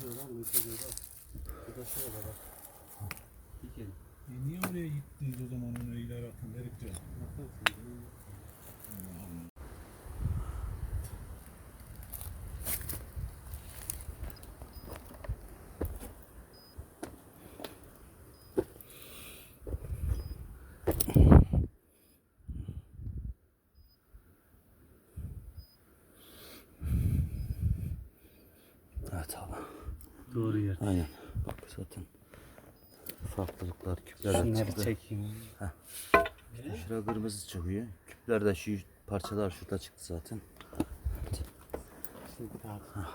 diyor lan bu işte diyor da. Bu da şurada bak. Dikelim. E niye oraya gittiniz o zaman onu ileri atın dedik diyor. Evet abi. Doğru yer. Aynen. Bak zaten farklılıklar küpler de Şunları çıktı. çekeyim. Şurada kırmızı çıkıyor. Küpler de şu parçalar şurada çıktı zaten. Şimdi daha. Altında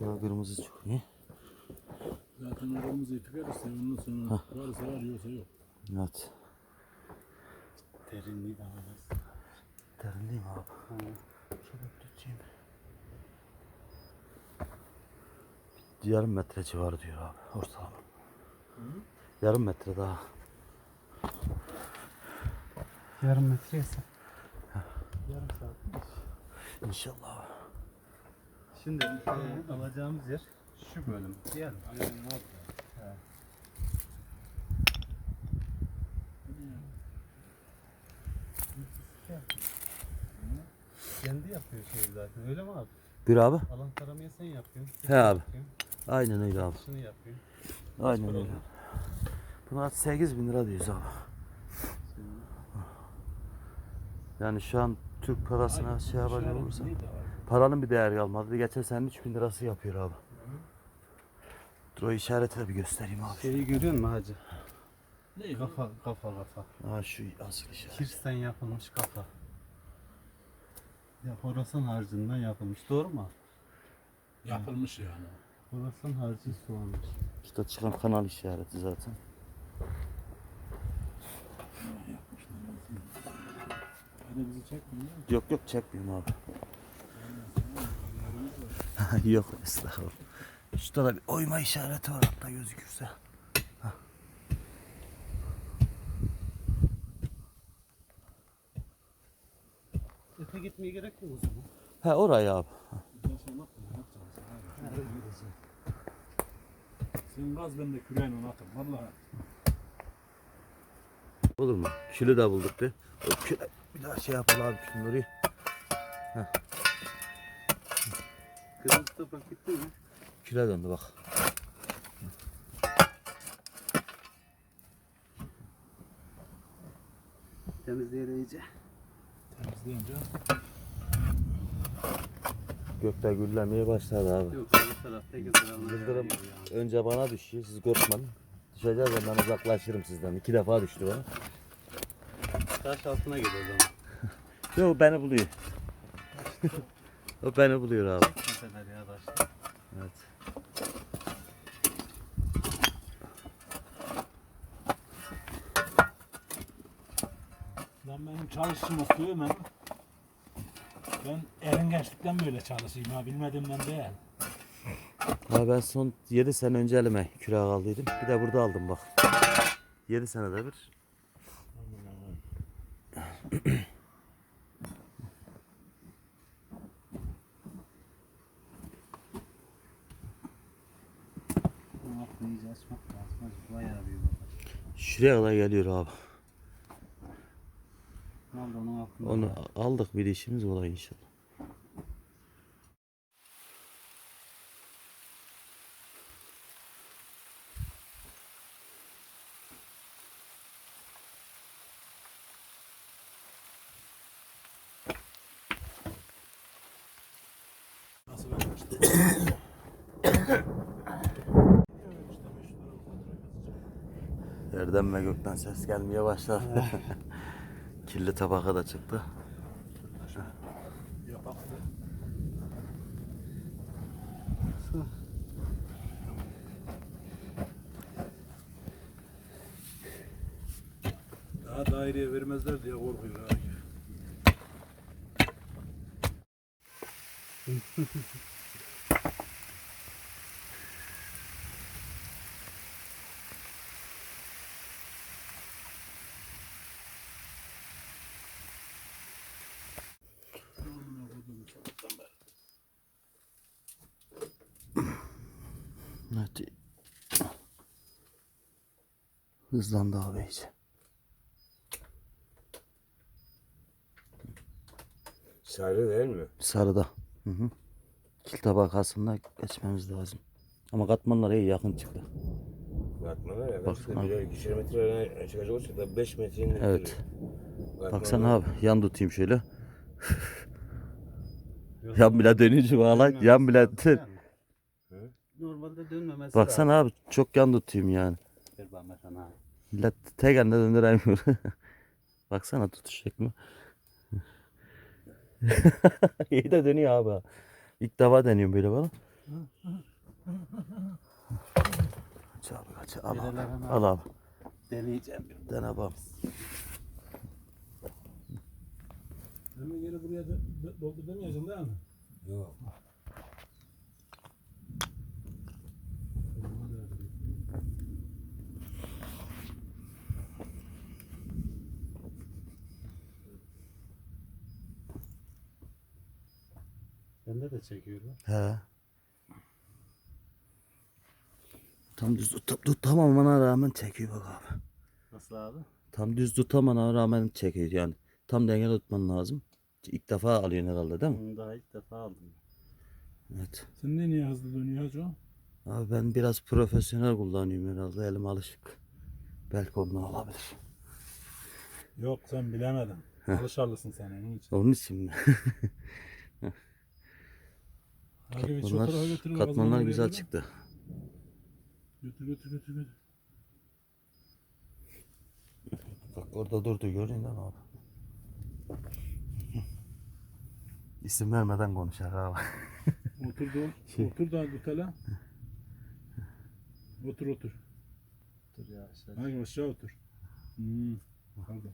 Şurada kırmızı çıkıyor. Zaten aramızı tıkarırsa ondan sonra varsa var yoksa yok. Evet. Derinliği daha az. Derin değil mi abi? Şöyle tutayım. Yarım metre civarı diyor abi ortalama. Yarım metre daha. Yarım metre ise. Yarım saat. İnşallah. Şimdi e, alacağımız yer şu bölüm. Diğer Kendi yapıyor şey zaten öyle mi abi? Bir abi. Alan taramayı sen yapıyorsun. He abi. yapıyorsun, Aynen öyle abi. Şunu yapıyorsun. Aynen öyle. Buna 8 bin lira diyoruz abi. Yani şu an Türk parasına şey yapacak olursa paranın bir değeri kalmadı. Geçen sene 3 bin lirası yapıyor abi. Dur o işareti de bir göstereyim abi. Şeyi görüyor musun hacı? Ne Kafa kafa kafa. Aa şu asıl işaret. Kirsten yapılmış kafa. Ya Horasan harcından yapılmış. Doğru mu? Yapılmış yani. Horasan harcı soğanmış. İşte çıkan kanal işareti zaten. Hadi bizi çekmiyor. Yok yok çekmiyorum abi. yok estağfurullah. Şurada da bir oyma işareti var hatta gözükürse. Öte gitmeye gerek yok o zaman. He orayı abi. Sen gaz ben de küreğine atın. Vallahi. Olur mu? Külü de bulduk de. O bir daha şey yapalım abi şunları. Kırmızı toprak gitti mi? Küle döndü bak. Temizleyelim iyice. Temizleyince. Gökte güllemeye başladı abi. Yok bu tarafta Yıldırım önce bana düşüyor. Siz korkmayın. Düşeceğiz ben uzaklaşırım sizden. İki defa düştü bana. Taş altına gir o zaman. Yok beni buluyor. o beni buluyor abi. Kadar ya taş. Evet. Lan benim çalışma suyum ben. Ben eringeçlikten böyle çalışayım ha bilmediğimden değil. Ha ben son 7 sene önce elime kürek aldıydım. Bir de burada aldım bak. 7 senede bir. Açmak lazım. Bayağı büyük. Şuraya kadar geliyor abi. Onu aldık bir işimiz olay inşallah. Nasıl Yerden ve gökten ses gelmeye başladı. Kirli tabaka da çıktı. Daha daireye vermezler diye korkuyor abi. Evet. Hızlandı abi iyice. Sarı değil mi? Sarıda. Hı hı. Kil tabakasında geçmemiz lazım. Ama katmanlar iyi yakın çıktı. Katmanlar ya. Abi. birer ikişer metre öne çıkacak olsa da 5 metrenin Evet. Baksana abi yan tutayım şöyle. yan bile dönücü bağla. Yan bile. Normalde dönmemesi Baksana abi çok yan tutayım yani. Sana. Millet tek elde döndüremiyor. Baksana tutuş şekli. İyi de dönüyor abi. İlk defa deniyorum böyle bana. Kaç abi kaç. Al abi. Al abi. Deneyeceğim bir. Dene bak. Hemen geri buraya da, da, doldur demeyeceksin değil mi? Yok. Bende de çekiyorlar. He. Tam düz tut, tutamamana rağmen çekiyor bak abi. Nasıl abi? Tam düz tutamana rağmen çekiyor yani. Tam denge tutman lazım. İlk defa alıyorsun herhalde değil mi? Bunu daha ilk defa aldım. Evet. Sen ne niye hızlı dönüyor hacı? Abi ben biraz profesyonel kullanıyorum herhalde. Elim alışık. Belki ondan olabilir. Yok sen bilemedin. Alışarlısın sen onun için. Onun için mi? Şu katmanlar, katmanlar güzel çıktı. Götür götür götür götür. Bak orada durdu değil mi abi? İsim vermeden konuşar abi. Otur da, Şey- otur da Gutala. Otur otur. Dur ya. Şey. Hayır aşağı otur. Hmm. Pardon.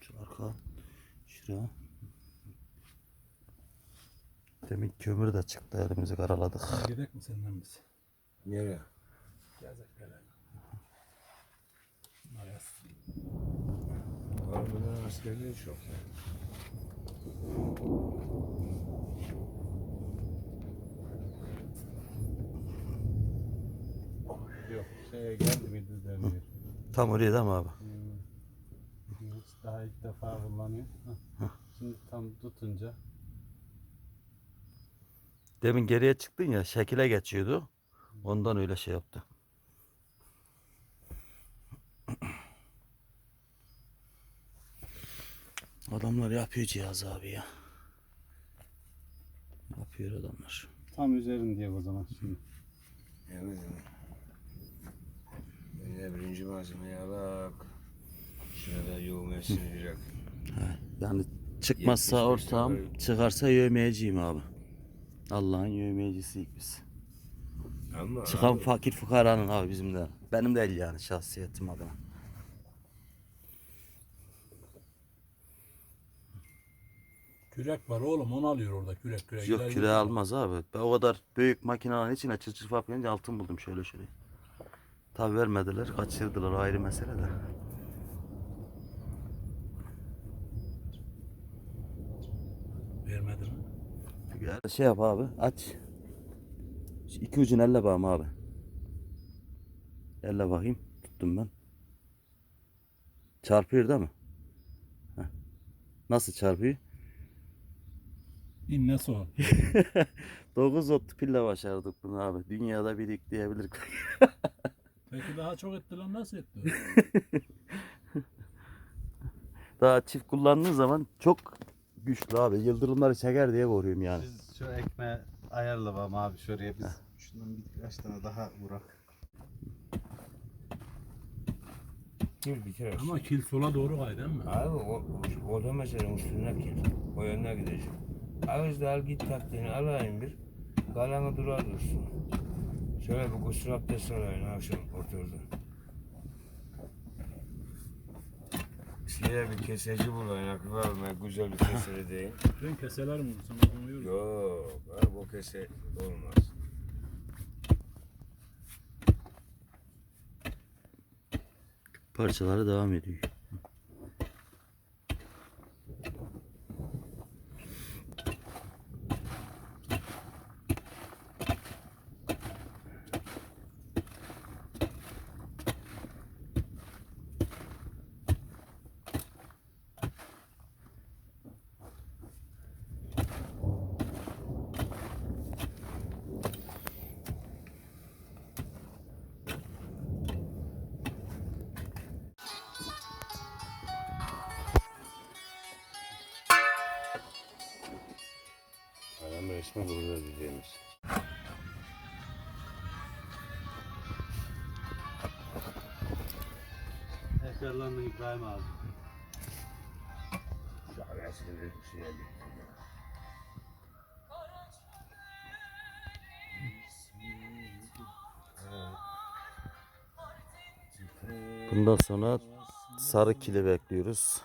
Şu arka. Şuraya. Demin kömür de çıktı elimizi karaladık. Gidelim mi senden biz? Nereye? Gezek gelelim. Ayas. Harbiden askerliği çok. Yok. Şeye geldi miydi dönüyor. Tam oraya değil mi abi? Daha ilk defa kullanıyor. Hah. Şimdi tam tutunca. Demin geriye çıktın ya şekile geçiyordu. Ondan öyle şey yaptı. Adamlar yapıyor cihaz abi ya. Yapıyor adamlar. Tam üzerinde o zaman şimdi. Evet evet. Böyle birinci malzemeyi alak. Şurada birak. Yani çıkmazsa 75 ortağım dolar. çıkarsa yövmeyeceğim abi. Allah'ın yövmeyicisiyiz biz. Ama Çıkan abi, fakir fukaranın abi bizim de. Benim değil yani şahsiyetim adına. Kürek var oğlum onu alıyor orada kürek kürek. Yok İleri küre götür. almaz abi. Ben o kadar büyük makinenin içine çır çır yapınca altın buldum şöyle şöyle. Tabi vermediler, kaçırdılar ayrı mesele de. Şey yap abi, aç. Şu İki ucunu elle bakayım abi. Elle bakayım, tuttum ben. Çarpıyor değil mi? Heh. Nasıl çarpıyor? İnne sol. 9 ot pille başardık bunu abi. Dünyada bir ilk diyebilirik. Peki daha çok etti lan nasıl etti? Daha çift kullandığın zaman çok güçlü abi. Yıldırımları çeker diye koruyorum yani. Biz ekmeği ayarlamam abi şuraya biz. Şundan birkaç tane daha vurak. Bir kere. Ama kil sola doğru kay değil mi? Abi o, o, da mesela üstüne git. O yöne gidecek. Ağızda al git taktiğini alayım bir. Kalanı durar dursun. Şöyle bir kusur abdest alayım akşam oturdu. Şeye bir keseci bulayım akıl almaya güzel bir keseri değil. Ben keselerim bunu sana konuyorum. Yok abi o kese olmaz. Parçaları devam ediyor. Resmi burada diyeceğimiz. Tekrarlandın İbrahim abi. Şahresini şeye gitti. Bundan sonra sarı kili bekliyoruz.